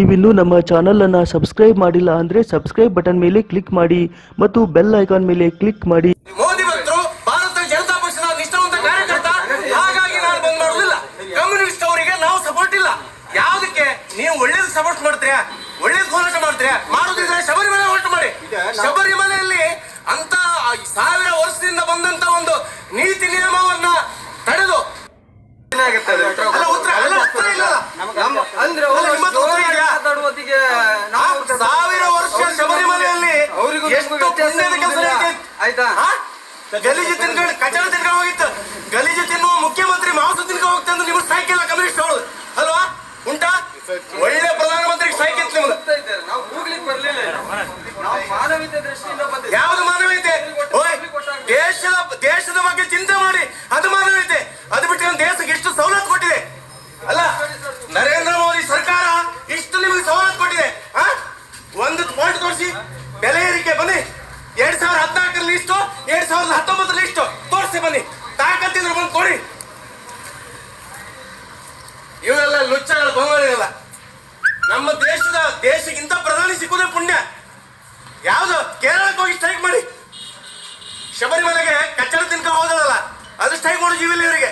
ನೀವಿನ್ನೂ ನಮ್ಮ ಚಾನಲ್ ಅನ್ನ ಸಬ್ಸ್ಕ್ರೈಬ್ ಮಾಡಿಲ್ಲ ಅಂದ್ರೆ ಸಬ್ಸ್ಕ್ರೈಬ್ ಬಟನ್ ಮೇಲೆ ಕ್ಲಿಕ್ ಮಾಡಿ ಮತ್ತು ಬೆಲ್ ಐಕಾನ್ ಮೇಲೆ ಕ್ಲಿಕ್ ಮಾಡಿ. ಯಾವ್ದಕ್ಕೆ? ನೀವು ಒಳ್ಳೇದು ಸಪೋರ್ಟ್ ಮಾಡ್ತೀರಾ? ಒಳ್ಳೇದು ಹೋರಾಟ ಮಾಡ್ತೀರಾ? ಮಾಡುದ್ರೆ ಶಬರಿಮಲೆ ಹೋರಾಟ ಮಾಡಿ. ಶಬರಿಮಲೆಯಲ್ಲಿ ಅಂತ ಸಾವಿರ ವರ್ಷದಿಂದ ಬಂದಂತ ಒಂದು ನೀತಿ ನಿಯಮವನ್ನ ತಡೆದು. ಅಂದ್ರೆ ಆಯ್ತಾ? ಗಲೀಜು ತಿನ್ಕೊಂಡು ಕಚಡ ತಿನ್ಕೊಂಡು ಹೋಗಿತ್ತು. ಗಲೀಜು ತಿನ್ನುವ ಮುಖ್ಯಮಂತ್ರಿ ಮಾಂಸ ತಿನ್ಕೊಂಡು ಹೋಗ್ತಾ ಅಂದ್ರೆ ನಿಮ್ಗೆ ಸೈಕಲ್ ಕಮ್ಯುನಿಸ್ಟ್ ಅವಳು. ಅಲ್ವಾ? ಉಂಟಾ? ಒಳ್ಳೆ ಪ್ರಧಾನಮಂತ್ರಿ ಸೈಕಲ್ ಇದ್ದಾರೆ. ನಾವು ಹೋಗ್ಲಿಕ್ಕೆ ಬರ್ಲಿಲ್ಲ ನಾವು ಮಾನವೀಯತೆ? ದೃಷ್ಟಿಯಿಂದ ಯಾವ್ದು ಮಾನವೀಯತೆ ದೇಶದ ದೇಶದ ಬಗ್ಗೆ ಚಿಂತೆ ಮಾಡಿ ಅದು ಮಾನವೀಯತೆ. ಅದು ಬಿಟ್ಟು ನಮ್ಮ ದೇಶಕ್ಕೆ ಇಷ್ಟು ಸವಲತ್ತು ಕೊಟ್ಟಿದೆ. ಅಲ್ಲ ನರೇಂದ್ರ ಮೋದಿ ಸರ್ಕಾರ ಇಷ್ಟು ನಿಮಗೆ ಸವಲತ್ತು ಕೊಟ್ಟಿದೆ? ಒಂದು ಪಾಯಿಂಟ್ ತೋರಿಸಿ. ಬೆಲೆ ಏರಿಕೆ ಬನ್ನಿ. ಎರಡ್ ಸಾವಿರದ ಹದಿನಾಲ್ಕರ ಲಿಸ್ಟ್ ಎರಡ್ ಸಾವಿರದ ಹತ್ತೊಂಬತ್ತರ ಲಿಸ್ಟ್ ತೋರಿಸಿ ಬನ್ನಿ. ತಾಕತ್ತಿದ್ರು ಬಂದು ಕೊಡಿ. ಇವರೆಲ್ಲ ಲುಚ್ಚಗಳು ಬೊಂಗಳಿರಲ್ಲ ನಮ್ಮ ದೇಶದ ದೇಶಕ್ಕಿಂತ ಪ್ರಧಾನಿ ಸಿಕ್ಕುದೇ ಪುಣ್ಯ. ಯಾವುದು? ಕೇರಳಕ್ಕೆ ಹೋಗಿ ಸ್ಟ್ರೈಕ್ ಮಾಡಿ. ಶಬರಿಮಲೆಗೆ ಕಚ್ಚಡ ತಿನ್ಕ ಹೋದಲ್ಲ ಅದು ಸ್ಟ್ರೈಕ್ ಇಲ್ಲ ಇವರಿಗೆ.